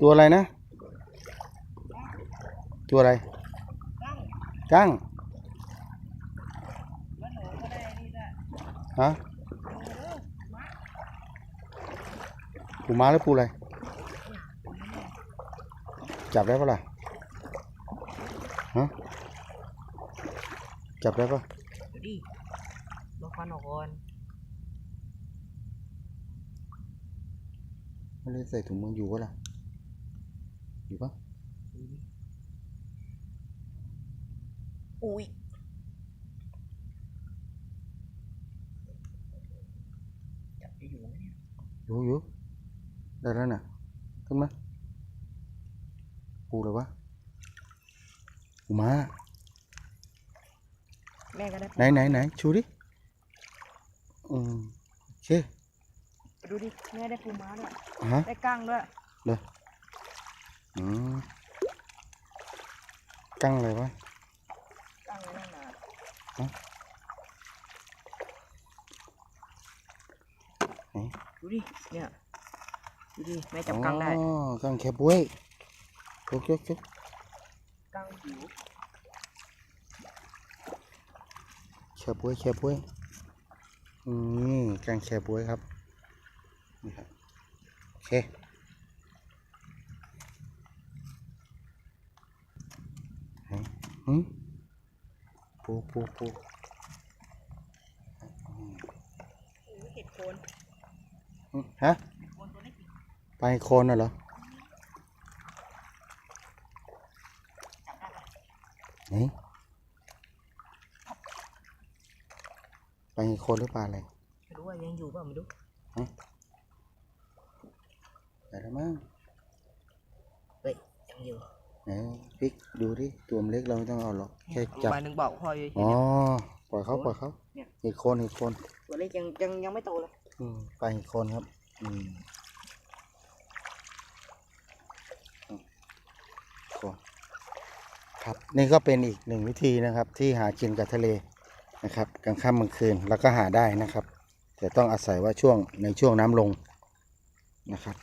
ตัวอะไรนะ ตัวอะไรกั้งฮะปูม้าหรือปูอะไร จับได้ปะล่ะฮะจับได้ปะเดี๋ยวดิลอกฟันออกก่อนไม่ได้ใส่ถุงมืออยู่ปะล่ะ อยู่ปะอุ้ยจับได้อยู่ไหมเนี่ยอยู่อยู่ได้แล้วน่ะขึ้นมาปูเลยวะปูม้าแม่ ก็ได้ไหนไหนไหนชูดิอืมโอเคไปดูดิแม่ได้ปูม้าด้วยอะฮะได้กั้งด้วยอืมกั้งอะไรวะกั้งนั่นน่ะฮะไหนดูดิ เนี่ย ดูดิ แม่จับกั้งได้อ๋อกั้งแคบวยยกยกยกกั้งหิวแคบวยแคบวยอืมกั้งแคบวยครับ นี่ครับ โอเค ไหน หืมปูปูปูโอ้ยเห็ดโคนอืมฮะเห็ดโคนตัวเล็กไปลาโคนน่ะเหรอ จับได้ปะไหนไปลาโคนหรือปลาอะไรไม่รู้ว่ายังอยู่เปล่าไม่รู้แต่ละมั้งเฮ้ยยังอยู่ ไหนพลิกดูดิตัวมันเล็กเราไม่ต้องเอาหรอกแค่จับมาหนึ่งบอกพ่ออยู่อ๋อปล่อยเขาปล่อยเขาเนี่ยเห็ดโคนเห็ดโคนตัวเล็กยังยังยังไม่โตเลยอืมปลาเห็ดโคนครับ อืมอืมโคนครับนี่ก็เป็นอีกหนึ่งวิธีนะครับ ที่หากินกับทะเลนะครับกลางค่ำกลางคืนแล้วก็หาได้นะครับ แต่ต้องอาศัยว่าช่วงในช่วงน้ำลงนะครับ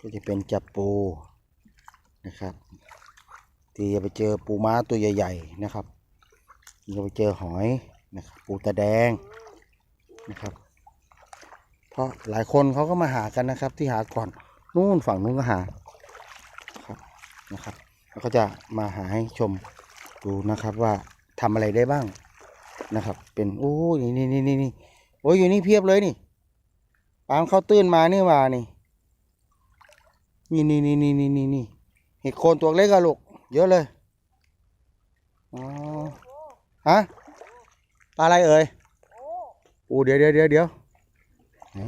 ก็จะเป็นจับปูนะครับ ที่จะไปเจอปูม้าตัวใหญ่ ๆ นะครับจะไปเจอหอยนะครับปูตาแดงนะครับ เพราะหลายคนเขาก็มาหากันนะครับ ที่หาก่อนนู่นฝั่งนู้นก็หาครับนะครับแล้วก็จะมาหาให้ชมดูนะครับว่าทำอะไรได้บ้างนะครับ เป็นโอ้ยนี่นี่นี่นี่โอ้ยอยู่นี่เพียบเลยนี่ปามเข้าตื้นมานี่ว่านี่ นี่นี่นี่นี่นี่นี่นี่เห็ดโคนตัวเล็กอะลูก เยอะเลย อ๋อ ฮะ ปลาอะไรเอ่ยโอ้เดี๋ยวเดี๋ยวเดี๋ยวเดี๋ยวไหน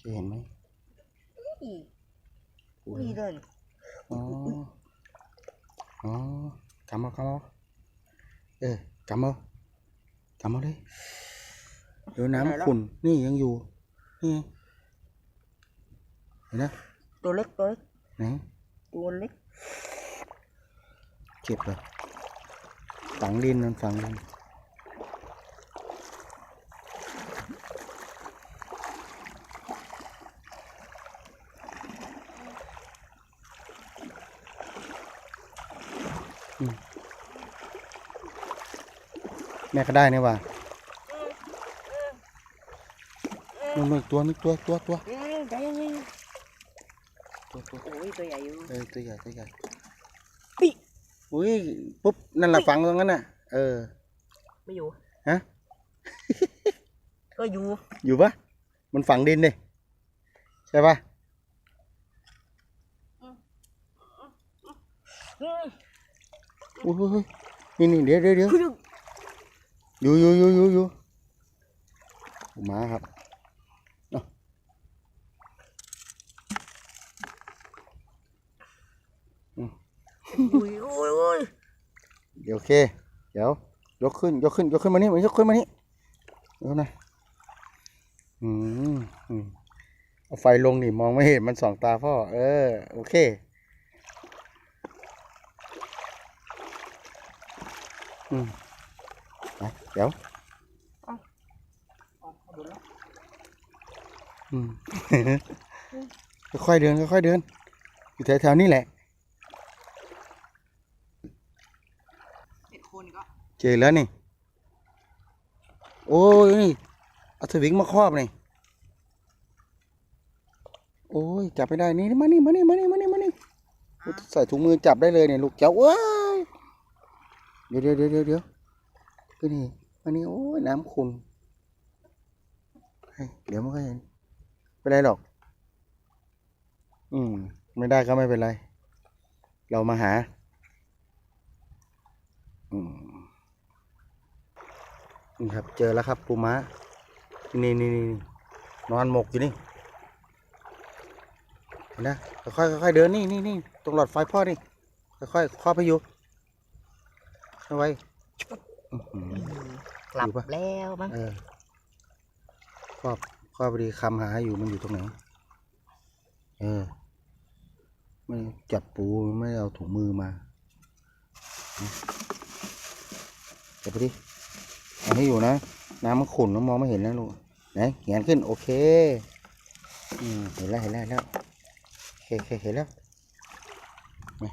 จะเห็นไหมอีกโอ้อุ้ยเดินอ๋อ อ๋อกำเอากำเอาเออกำเอากำเอาเลยเดี๋ยวน้ำขุ่นนี่ยังอยู่นี่ไง เห็นนะตัวเล็กตัวเล็กไหนตัวเล็กเจ็บเลยฝังดินมันฝังดินอืมแม่ก็ได้นี่ว่ามันมีตัวมีตัวตัวตัวเอ้ยใจเย็น ตัวตัวๆโอ้ยตัวใหญ่อยู่เออตัวใหญ่ตัวใหญ่ปิ๊อุ้ยปุ๊บนั่นแหละฝังตรงนั้นน่ะ เออ ไม่อยู่ฮะก็อยู่ อยู่ปะมันฝังดินดิใช่ปะอืมอุ้ยอุ้ยอุ้ยนี่นี่เดี๋ยวเดี๋ยวเดี๋ยวคืออยู่อยู่อยู่อยู่อยู่หมาครับเอา อุ้ยโอ้ยโอ้ยเดี๋ยวโอเค เดี๋ยวยกขึ้นยกขึ้นยกขึ้นมานี่มันยกขึ้นมานี่ยกนะอืมอืมเอาไฟลงนี่มองไม่เห็นมันสองตาพ่อ เออ โอเคอืมไปเดี๋ยวอ๋อดูนะอืมค่อยๆเดินค่อยๆเดินอยู่แถวๆนี้แหละ เห็ดโคนก็ เจอแล้วนี่ โอ้ยนี่เอาสวิงมาครอบนี่โอ้ยจับไม่ได้นี่มานี่มานี่มานี่มานี่มานี่ใส่ถุงมือจับได้เลยเนี่ยลูกเจ้าว้ายเดี๋ยวเดี๋ยวเดี๋ยวเดี๋ยวเดี๋ยวก็นี่มานี่โอ้ยน้ำขุ่นเดี๋ยวมันก็เห็นไม่เป็นไรหรอก อืม ไม่ได้ก็ไม่เป็นไร เรามาหา อืม นี่ครับ เจอแล้วครับปูม้า นี่นี่นี่นี่นอนหมกอยู่นี่เห็นนะค่อยๆค่อยๆเดินนี่นี่นี่ตรงหลอดไฟพ่อนี่ค่อยๆครอบไปอยู่เอาไว้อื้อหือกลับอยู่ปะแล้วมั้งเออครอบครอบพอดีคำหาอยู่มันอยู่ตรงไหน เออไม่จับปูไม่ได้เอาถุงมือมาจับไปดิเอาให้อยู่นะ น้ำมันขุ่นมองไม่เห็นนะลูกไหนแงนขึ้นโอเคอืมเห็นแล้วเห็นแล้วเห็นแล้วโอเคเห็นแล้วนี่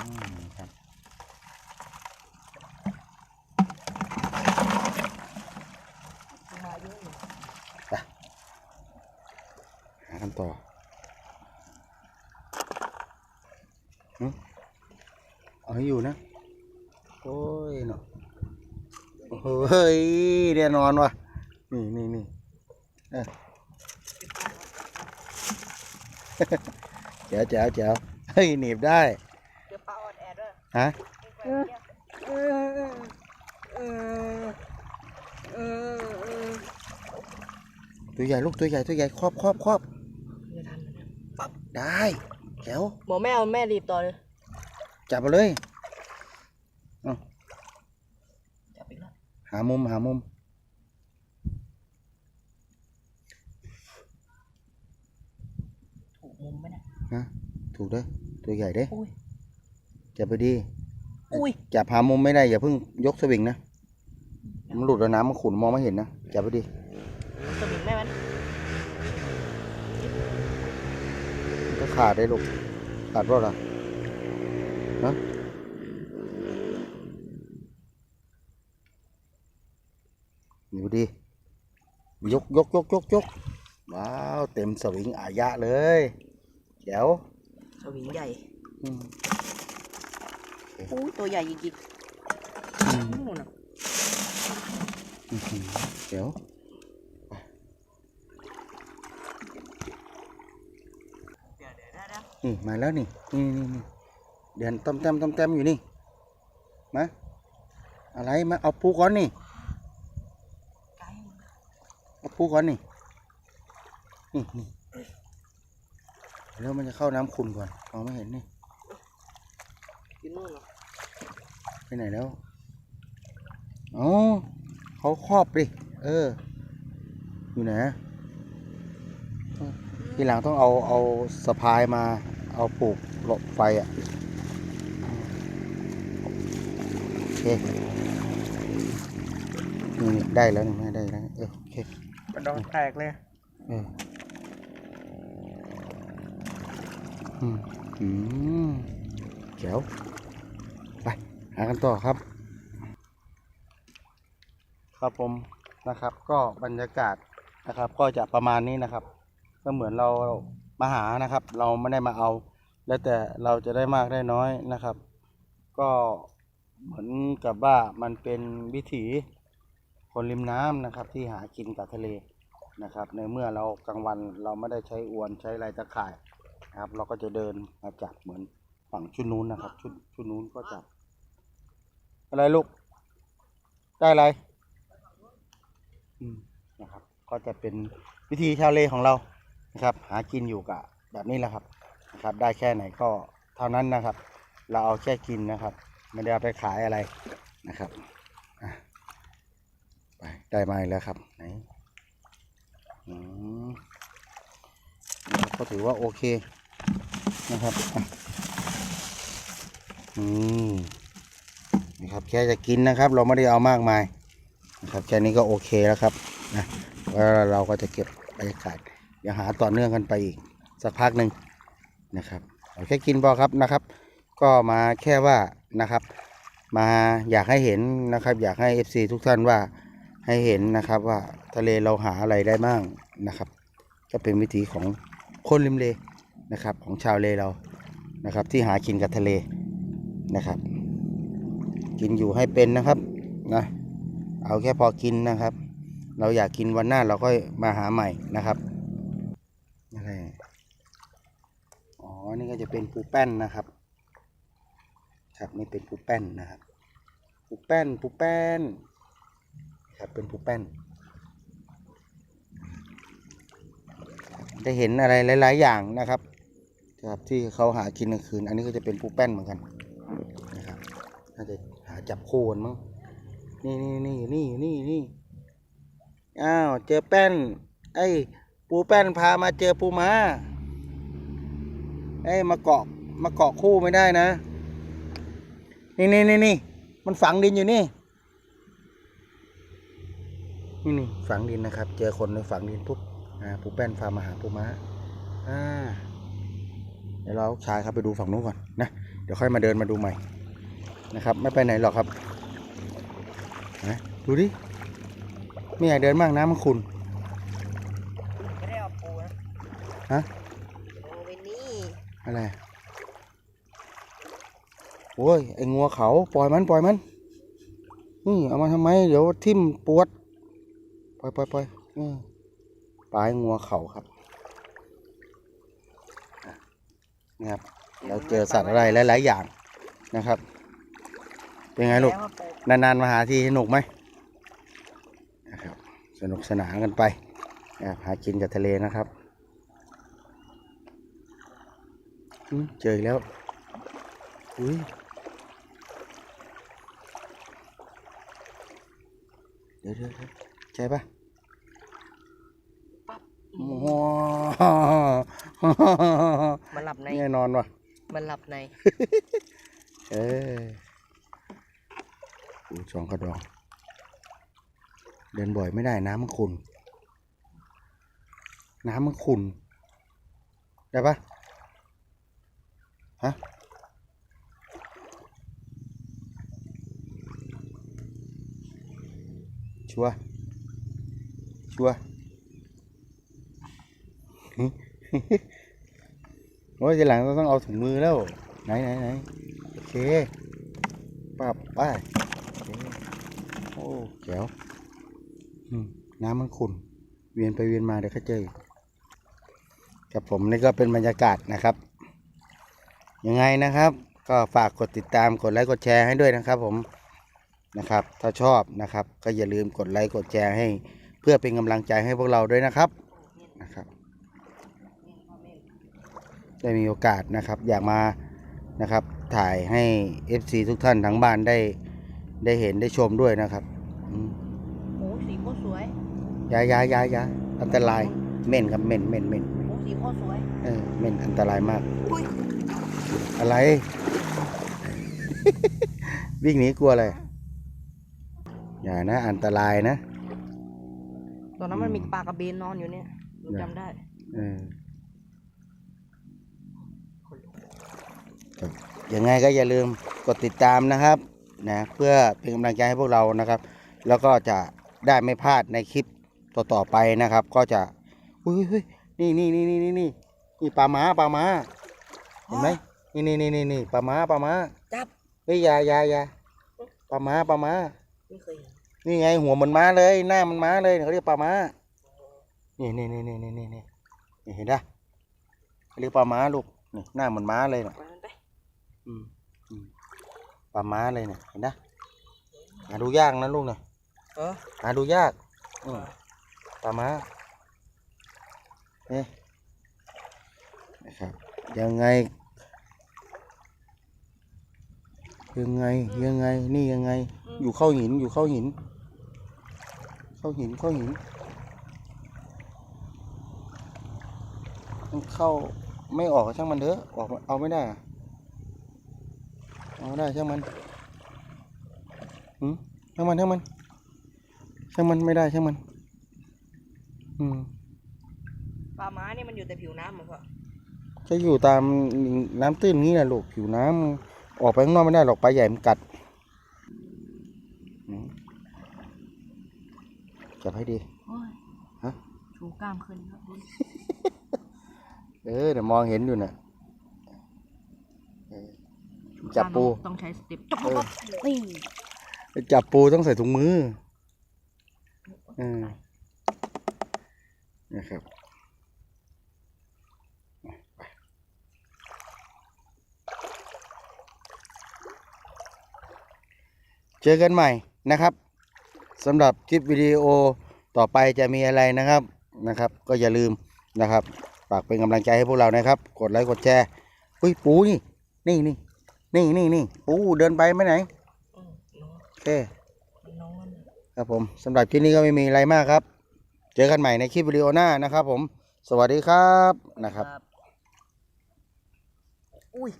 อืมครับหากันต่อเอาให้อยู่นะ โอ้ยเนาะเฮ้ยแน่นอนว่ะ นี่นี่นี่เออแจ๋วแจ๋วแจ๋วเฮ้ยหนีบได้เจอปลาออดแอดด้วยฮะเออเออเออเออตัวใหญ่ลูกตัวใหญ่ตัวใหญ่ครอบครอบครอบไม่ทันแล้วเนี่ยได้แจ๋วหมอแม่เอาแม่รีบต่อเลย จับมาเลย จับอีกแล้ว หามุมหามุม ถูกมุมไหมเนี่ยฮะถูกเด้อตัวใหญ่เด้ออุ้ยจับไปดีอุ้ยจับหามุมไม่ได้อย่าเพิ่งยกสวิงนะมันหลุดแล้วน้ำมันขุ่นมองไม่เห็นนะจับไปดีสวิงได้ไหมมันก็ขาดได้ลูกขาดเพราะอะไรฮะอยู่ดี ยกยกยกยกยกว้าวเต็มสวิงอายะเลยเดี๋ยวสวิงใหญ่อืมอุ้ยตัวใหญ่จริงอืมๆนู่นน่ะอื้อหือเดี๋ยวเดี๋ยวเดี๋ยวได้แล้วนี่มาแล้วนี่นี่นี่นี่เดือนต้มเต็มต้มเต็มอยู่นี่มาอะไรมาเอาปูก่อนนี่ ไกลมึง เอาปูก่อนนี่นี่นี่แล้วมันจะเข้าน้ำขุ่นก่อนมองไม่เห็นนี่อยู่นู่นเหรอไปไหนแล้วอ๋อเขาครอบดิเออ อยู่ไหนอะเออทีหลังต้องเอาเอาสะพายมาเอาปลูกหลบไฟอะโอเคนี่นี่ได้แล้วนี่แม่ได้แล้วเออโอเค มันดองแตกเลยอออืมอืมเจ๋วไปหากันต่อครับ ครับผมนะครับ ก็บรรยากาศนะครับ ก็จะประมาณนี้นะครับ ก็เหมือนเรามาหานะครับ เราไม่ได้มาเอา แล้วแต่เราจะได้มากได้น้อยนะครับ ก็เหมือนกับว่ามันเป็นวิถี คนริมน้ำนะครับที่หากินกับทะเลนะครับ ในเมื่อเรากลางวันเราไม่ได้ใช้อวนใช้ไรตะข่ายนะครับ เราก็จะเดินมาจับเหมือนฝั่งชุดนู้นนะครับ ชุดชุดนู้นก็จับ อะไรลูก ได้อะไรอืมนะครับ ก็จะเป็นวิธีชาวเลของเรานะครับ หากินอยู่กับแบบนี้แหละครับนะครับ ได้แค่ไหนก็เท่านั้นนะครับ เราเอาแค่กินนะครับ ไม่ได้เอาไปขายอะไรนะครับ ไปได้มาอีกแล้วครับไหนอืมก็ถือว่าโอเคนะครับอืมนะครับแค่จะกินนะครับ เราไม่ได้เอามากมายนะครับแค่นี้ก็โอเคแล้วครับนะแล้วเราก็จะเก็บบรรยากาศอย่าหาต่อเนื่องกันไปอีกสักพักหนึ่งนะครับเอาแค่กินพอครับนะครับ ก็มาแค่ว่านะครับ มาอยากให้เห็นนะครับ อยากให้ FC ทุกท่านว่า ให้เห็นนะครับว่าทะเลเราหาอะไรได้บ้างนะครับ ก็เป็นวิถีของคนริมเลนะครับ ของชาวเลเรานะครับ ที่หากินกับทะเลนะครับ กินอยู่ให้เป็นนะครับนะเอาแค่พอกินนะครับ เราอยากกินวันหน้าเราก็มาหาใหม่นะครับอะไรอ๋อนี่ก็จะเป็นปูแป้นนะครับ ครับนี่เป็นปูแป้นนะครับปูแป้นปูแป้น ครับ เป็นปูแป้นได้เห็นอะไรหลาย ๆ อย่างนะครับครับที่เขาหากินกลางคืน อันนี้ก็จะเป็นปูแป้นเหมือนกันนะครับน่าจะหาจับโคนมั้งนี่นี่นี่นี่นี่นี่อ้าวเจอแป้น ไอ้ปูแป้นพามาเจอปูม้าไอ้มาเกาะมาเกาะคู่ไม่ได้นะ นี่นี่นี่นี่มันฝังดินอยู่นี่ นี่นี่ฝังดินนะครับ เจอคนในฝังดินปุ๊บอ่าปูแป้นพามาหาปูม้าอ่าเดี๋ยวเราชายครับไปดูฝั่งนู้นก่อนนะเดี๋ยวค่อยมาเดินมาดูใหม่นะครับ ไม่ไปไหนหรอกครับนะดูดิไม่อยากเดินมากน้ำมันขุ่นไม่ได้เอาปูนะฮะเอาไปนี่อะไรโอ้ยไอ้งัวเขาปล่อยมันปล่อยมันนี่เอามาทำไม เดี๋ยวทิ่มปวด ปล่อยปล่อยปล่อยปลายงัวเขาครับอะครับ เราเจอสัตว์อะไรหลาย ๆ อย่างนะครับ เป็นไงลูก นาน ๆ มาหาทีสนุกไหมนะครับ สนุกสนานกันไปนะครับหากินกับทะเลนะครับเจออีกแล้ว อุ้ยเดี๋ยวเดี๋ยวเดี๋ยว ใช่ปะว้าวมันหลับในแน่นอนว่ะ มันหลับใน เออปูสองกระดอง เดินบ่อยไม่ได้น้ำมันขุ่นน้ำมันขุ่นได้ปะฮะชัวร์ ชัวโอ้ยทีหลังเราต้องเอาถุงมือแล้ว ไหนไหนไหนโอเคปับไปโอเคโอ้แจ๋วน้ำมันขุ่น เวียนไปเวียนมาเดี๋ยวเขาเจอกครับผมนี่ก็เป็นบรรยากาศนะครับ ยังไงนะครับ ก็ฝากกดติดตามกดไลค์กดแชร์ให้ด้วยนะครับผมนะครับ ถ้าชอบนะครับ ก็อย่าลืมกดไลค์กดแชร์ให้ เพื่อเป็นกำลังใจให้พวกเราด้วยนะครับนะครับ ได้มีโอกาสนะครับ อยากมานะครับถ่ายให้ FC ทุกท่านทั้งบ้านได้ได้เห็นได้ชมด้วยนะครับอืมโอ้สีโคตรสวยอยาอยาอยาอยาอันตรายเหม็นครับเหม็นเหม็นเหม็นโอ้สีโคตรสวยเออเหม็นอันตรายมากอุ้ยอะไร วิ่งหนีกลัวอะไรอย่านะ อันตรายนะ ตอนนั้นมันมีปลากระเบนนอนอยู่เนี่ยหนูจำได้ เออครับยังไงก็อย่าลืมกดติดตามนะครับนะเพื่อเป็นกำลังใจให้พวกเรานะครับ แล้วก็จะได้ไม่พลาดในคลิปต่อๆไปนะครับ ก็จะอุ้ยอุ้ยนี่นี่นี่นี่นี่นี่นี่ปลาม้าปลาม้าเห็นไหมนี่นี่นี่นี่นี่ปลาม้าปลาม้าจับเฮ้ยอยาอยาอยาปลาม้าปลาม้าไม่เคยเห็น นี่ไงหัวมันม้าเลย หน้ามันม้าเลยเขาเรียกปลาม้า นี่ยเนี่ยเนี่นี่นี่ยเนี่ยเห็นได้เรียกปลาม้าลูกนี่หน้ามันม้าเลยนะอืมปลาม้าเลยเนี่ยเห็นนะหาดูยากนะลูกเนี่ยหาดูยากปลาม้าเนี่ยนะครับ ยังไง ยังไงยังไงนี่ยังไง อยู่เข้าหินอยู่เข้าหิน เข้าหินเข้าหินมันเข้าไม่ออกก็ช่างมันเถอะออกมาเอาไม่ได้อะเอาได้ช่างมันหืมช่างมันช่างมันช่างมันไม่ได้ช่างมัน อืมปลาม้านี่มันอยู่แต่ผิวน้ำเหมือนก็จะอยู่ตามน้ำตื้นนี้นะลูกผิวน้ำออกไปข้างนอกไม่ได้หรอกปลาใหญ่มันกัดอืม จับให้ดี โอ้ยฮะ ชูกล้ามขึ้นครับดูเออเดี๋ยวมองเห็นอยู่น่ะเออจับปู ต้องใช้สเต็ปจบเออนี่จับปูต้องใส่ถุงมือ เออ นะครับเจอกันใหม่นะครับ สำหรับคลิปวิดีโอต่อไปจะมีอะไรนะครับนะครับ ก็อย่าลืมนะครับฝากเป็นกำลังใจให้พวกเรานะครับ กดไลค์กดแชร์อุ้ยปูนี่นี่นี่นี่นี่นี่ปูเดินไปไม่ไหนโอเคนอนครับผมสำหรับคลิปนี้ก็ไม่มีอะไรมากครับ เจอกันใหม่ในคลิปวิดีโอหน้านะครับ ผม สวัสดีครับนะครับอุ้ย